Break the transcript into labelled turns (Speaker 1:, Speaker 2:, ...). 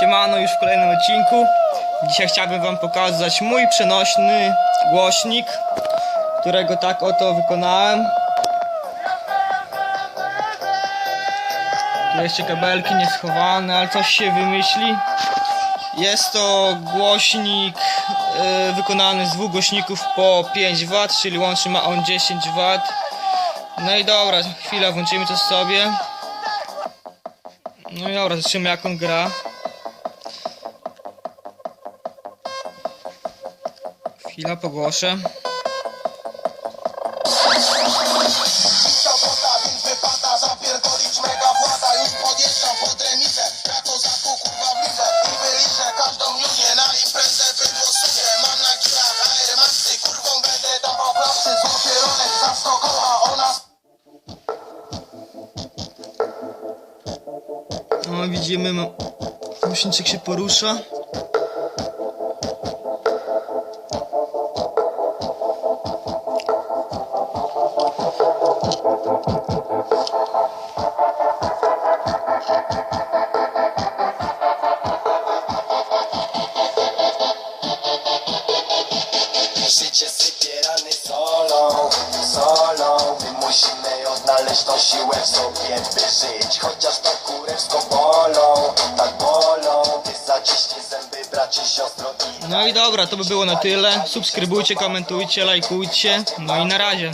Speaker 1: Siemano już w kolejnym odcinku. Dzisiaj chciałbym wam pokazać mój przenośny głośnik, którego tak oto wykonałem. Tu jeszcze kabelki nieschowane, ale coś się wymyśli. Jest to głośnik e, wykonany z dwóch głośników po 5 W, czyli łącznie ma on 10 W. No i dobra, chwilę włączymy to sobie. No i dobra, zobaczymy jak on gra.
Speaker 2: Koła Ona
Speaker 1: No widzimy, głośniczek się porusza.
Speaker 2: Życie sypie solą Solą My musimy odnaleźć tą siłę w sobie By żyć Chociaż tak kurewsko bolą Tak bolą Ty zaciśnie zęby bracie siostro i
Speaker 1: No i dobra, to by było na tyle. Subskrybujcie, komentujcie, lajkujcie. No i na razie.